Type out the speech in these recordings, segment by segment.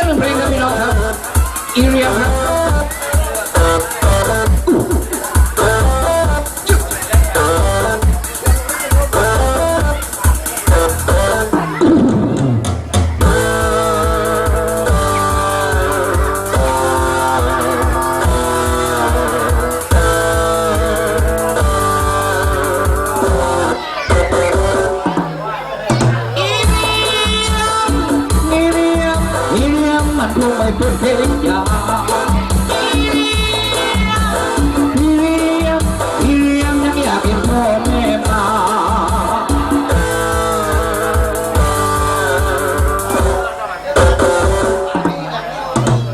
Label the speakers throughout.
Speaker 1: สักหนึ่งเพลงครับพี่น้องครับอีเรียมครับ อยากเห็นพ่อแม่มา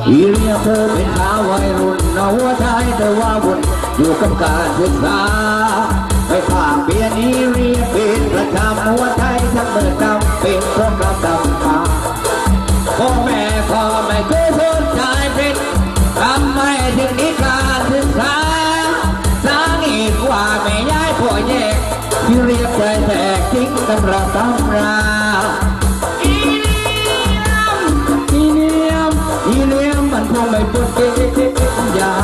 Speaker 1: มีเรียเธอเป็นสาววัยรุ่นเอาหัวใจแต่ว่าวุ่นอยู่กับการศึกษาไม่ข้ามเปียนนี้เรียนเป็นประจำหัวใจทั้งเมื่อจำเป็นเพราะ เรียกใจแตกทิ้งตำราตำราอีเลียมอีเลียมมันคงไม่พ้นเกณฑ์ยา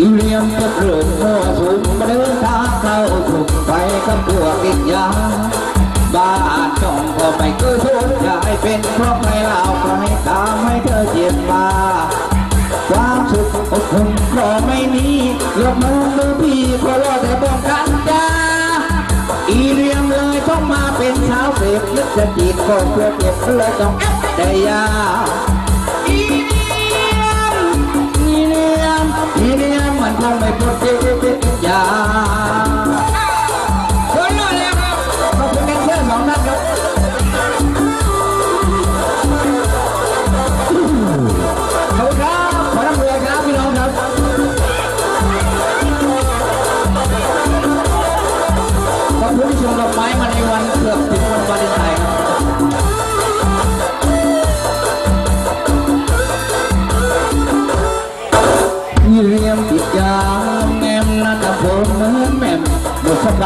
Speaker 1: อีเลียมจะเริ่มโม่สุมาเดินทางเข้าถูกไปกับพวกติดยาบ้านช่องก็ไม่เคยสนใจเป็นเพราะใครเล่าใครตามให้เธอเจียนมา ความสุขอบอุ่นก็ไม่มีลบมือมือพี่ก็รอแต่บอกกันจ้าอีเรียมเลยต้องมาเป็นเช้าเสพนึกจะจีบก็เพื่อเก็บเลยต้องแอบได้ยาอี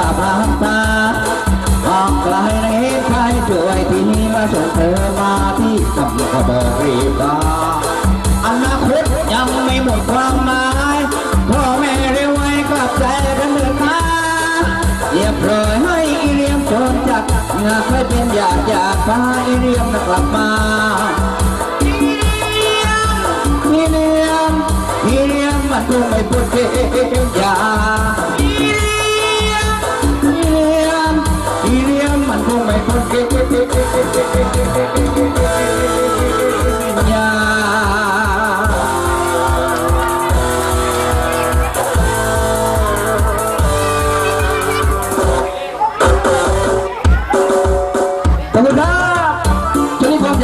Speaker 1: าพทางตาออกไกลในเหตุใครช่วยที่นี่มาส่งเธอมาที่คำขบอกรีบาอนาคตยังไม่หมดความหมายพ่อแม่เรียกไว้กลับใจกันเดินมาเหยียบเลยให้อีเรียมจนจักงาเคยเป็นอยากอยากพาอีเรียมกลับมาพี่เลี้ยงพี่เลี้ยงมันคงไม่พูดเทียา คงไม่พ้น